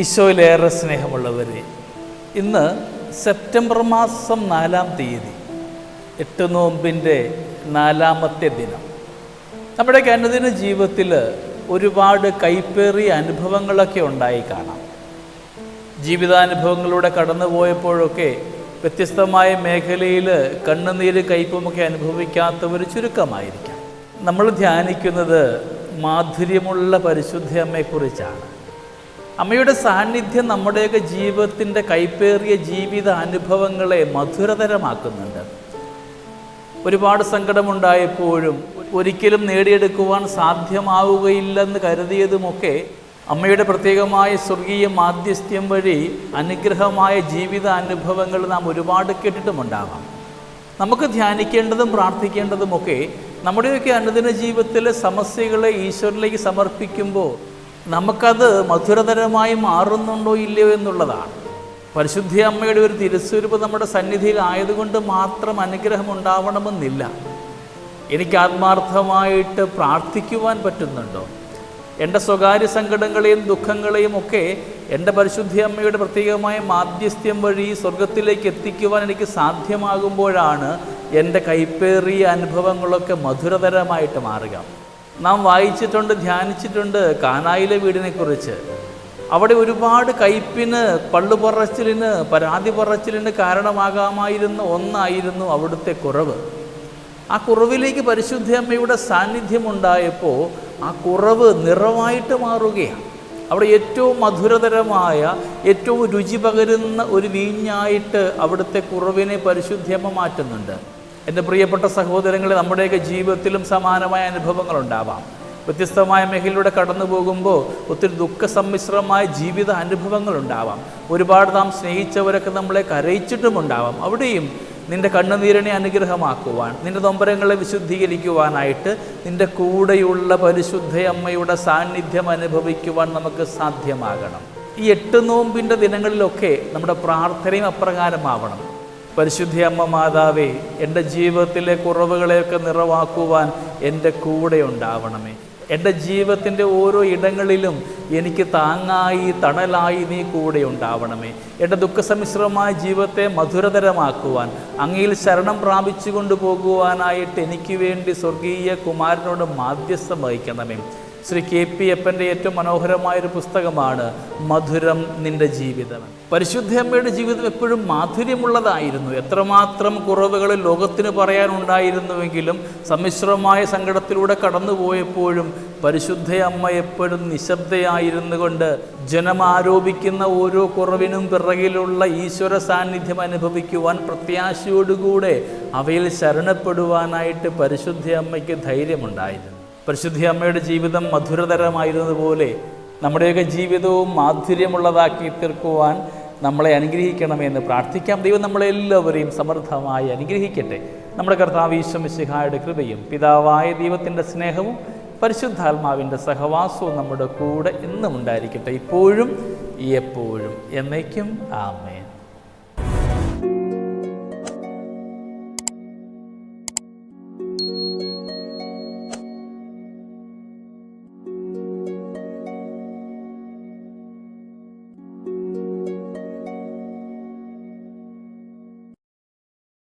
ഈശോയിലേറെ സ്നേഹമുള്ളവരെ ഇന്ന് സെപ്റ്റംബർ മാസം നാലാം തീയതി എട്ട് നോമ്പിന്റെ നാലാമത്തെ ദിനം. നമ്മുടെ അനുദിന ജീവിതത്തിൽ ഒരുപാട് കൈപ്പേറിയ അനുഭവങ്ങളൊക്കെ ഉണ്ടായി കാണാം. ജീവിതാനുഭവങ്ങളിലൂടെ കടന്നു പോയപ്പോഴൊക്കെ വ്യത്യസ്തമായ മേഖലയിൽ കണ്ണുനീര് കയ്പുമൊക്കെ അനുഭവിക്കാത്തവർ ചുരുക്കമായിരിക്കാം. നമ്മൾ ധ്യാനിക്കുന്നത് മാധുര്യമുള്ള പരിശുദ്ധ അമ്മയെക്കുറിച്ചാണ്. അമ്മയുടെ സാന്നിധ്യം നമ്മുടെയൊക്കെ ജീവിതത്തിന്റെ കൈപ്പേറിയ ജീവിത അനുഭവങ്ങളെ മധുരതരമാക്കുന്നുണ്ട്. ഒരുപാട് സങ്കടമുണ്ടായപ്പോഴും ഒരിക്കലും നേടിയെടുക്കുവാൻ സാധ്യമാവുകയില്ലെന്ന് കരുതിയതുമൊക്കെ അമ്മയുടെ പ്രത്യേകമായ സ്വർഗീയ മാധ്യസ്ഥ്യം വഴി അനുഗ്രഹമായ ജീവിത അനുഭവങ്ങൾ നാം ഒരുപാട് കേട്ടിട്ടുമുണ്ടാവാം. നമുക്ക് ധ്യാനിക്കേണ്ടതും പ്രാർത്ഥിക്കേണ്ടതുമൊക്കെ നമ്മുടെയൊക്കെ അനുദിന ജീവിതത്തിലെ സമസ്യകളെ ഈശ്വരനിലേക്ക് സമർപ്പിക്കുമ്പോൾ നമുക്കത് മധുരതരമായി മാറുന്നുണ്ടോ ഇല്ലയോ എന്നുള്ളതാണ്. പരിശുദ്ധി അമ്മയുടെ ഒരു തിരുസ്വരൂപം നമ്മുടെ സന്നിധിയിൽ ആയതുകൊണ്ട് മാത്രം അനുഗ്രഹം ഉണ്ടാവണമെന്നില്ല. എനിക്ക് ആത്മാർത്ഥമായിട്ട് പ്രാർത്ഥിക്കുവാൻ പറ്റുന്നുണ്ടോ? എന്റെ സ്വകാര്യ സങ്കടങ്ങളെയും ദുഃഖങ്ങളെയും ഒക്കെ എന്റെ പരിശുദ്ധി അമ്മയുടെ പ്രത്യേകമായ മാധ്യസ്ഥ്യം വഴി സ്വർഗത്തിലേക്ക് എത്തിക്കുവാൻ എനിക്ക് സാധ്യമാകുമ്പോഴാണ് എന്റെ കൈപ്പേറിയ അനുഭവങ്ങളൊക്കെ മധുരതരമായിട്ട് മാറുക. നാം വായിച്ചിട്ടുണ്ട് ധ്യാനിച്ചിട്ടുണ്ട് കാനായിലെ വീടിനെക്കുറിച്ച്. അവിടെ ഒരുപാട് കയ്പിന് പള്ളുപറച്ചിലിന് പരാതി പറച്ചിലിന് കാരണമാകാമായിരുന്ന ഒന്നായിരുന്നു അവിടുത്തെ കുറവ്. ആ കുറവിലേക്ക് പരിശുദ്ധ അമ്മയുടെ സാന്നിധ്യം ഉണ്ടായപ്പോൾ ആ കുറവ് നിറവായിട്ട് മാറുകയാണ്. അവിടെ ഏറ്റവും മധുരതരമായ ഏറ്റവും രുചി പകരുന്ന ഒരു വീഞ്ഞായിട്ട് അവിടുത്തെ കുറവിനെ പരിശുദ്ധിയമ്മ മാറ്റുന്നുണ്ട്. എന്റെ പ്രിയപ്പെട്ട സഹോദരങ്ങളെ നമ്മുടെയൊക്കെ ജീവിതത്തിലും സമാനമായ അനുഭവങ്ങൾ ഉണ്ടാവാം വ്യത്യസ്തമായ മേഖലയിലൂടെ കടന്നു പോകുമ്പോൾ ഒത്തിരി ദുഃഖസമ്മിശ്രമായ ജീവിത അനുഭവങ്ങൾ ഉണ്ടാവാം ഒരുപാട് നാം സ്നേഹിച്ചവരൊക്കെ നമ്മളെ കരയിച്ചിട്ടുമുണ്ടാവാം. അവിടെയും നിന്റെ കണ്ണുനീരിനെ അനുഗ്രഹമാക്കുവാൻ നിന്റെ നൊമ്പരങ്ങളെ വിശുദ്ധീകരിക്കുവാനായിട്ട് നിന്റെ കൂടെയുള്ള പരിശുദ്ധ അമ്മയുടെ സാന്നിധ്യം അനുഭവിക്കുവാൻ നമുക്ക് സാധ്യമാകണം. ഈ എട്ട് നോമ്പിന്റെ ദിനങ്ങളിലൊക്കെ നമ്മുടെ പ്രാർത്ഥനയും അപ്രകാരമാവണം. പരിശുദ്ധ അമ്മ മാതാവേ എന്റെ ജീവിതത്തിലെ കുറവുകളെയൊക്കെ നിറവാക്കുവാൻ എന്റെ കൂടെ ഉണ്ടാവണമേ. എന്റെ ജീവിതത്തിന്റെ ഓരോ ഇടങ്ങളിലും എനിക്ക് താങ്ങായി തണലായി നീ കൂടെ ഉണ്ടാവണമേ. എന്റെ ദുഃഖസമിശ്രമായ ജീവിതത്തെ മധുരതരമാക്കുവാൻ അങ്ങയിൽ ശരണം പ്രാപിച്ചു കൊണ്ടുപോകുവാനായിട്ട് എനിക്ക് വേണ്ടി സ്വർഗീയ കുമാരനോട് മാധ്യസ്ഥം വഹിക്കണമേ. ശ്രീ കെ പി അപ്പന്റെ ഏറ്റവും മനോഹരമായൊരു പുസ്തകമാണ് മധുരം നിന്റെ ജീവിതം. പരിശുദ്ധ അമ്മയുടെ ജീവിതം എപ്പോഴും മാധുര്യമുള്ളതായിരുന്നു. എത്രമാത്രം കുറവുകൾ ലോകത്തിന് പറയാനുണ്ടായിരുന്നുവെങ്കിലും സമ്മിശ്രമായ സങ്കടത്തിലൂടെ കടന്നുപോയപ്പോഴും പരിശുദ്ധ അമ്മ എപ്പോഴും നിശബ്ദയായിരുന്നു കൊണ്ട് ജനമാരോപിക്കുന്ന ഓരോ കുറവിനും പിറകിലുള്ള ഈശ്വര സാന്നിധ്യം അനുഭവിക്കുവാൻ പ്രത്യാശയോടുകൂടെ അവയിൽ ശരണപ്പെടുവാനായിട്ട് പരിശുദ്ധ അമ്മയ്ക്ക് ധൈര്യമുണ്ടായിരുന്നു. പരിശുദ്ധി അമ്മയുടെ ജീവിതം മധുരതരമായിരുന്നതുപോലെ നമ്മുടെയൊക്കെ ജീവിതവും മാധുര്യമുള്ളതാക്കി തീർക്കുവാൻ നമ്മളെ അനുഗ്രഹിക്കണമെന്ന് പ്രാർത്ഥിക്കാം. ദൈവം നമ്മളെല്ലാവരെയും സമൃദ്ധമായി അനുഗ്രഹിക്കട്ടെ. നമ്മുടെ കർത്താവ് ഈശ്വമിശിഹായുടെ കൃപയും പിതാവായ ദൈവത്തിന്റെ സ്നേഹവും പരിശുദ്ധാത്മാവിന്റെ സഹവാസവും നമ്മുടെ കൂടെ എന്നും ഉണ്ടായിരിക്കട്ടെ. ഇപ്പോഴും എപ്പോഴും എന്നേക്കും. ആമേൻ.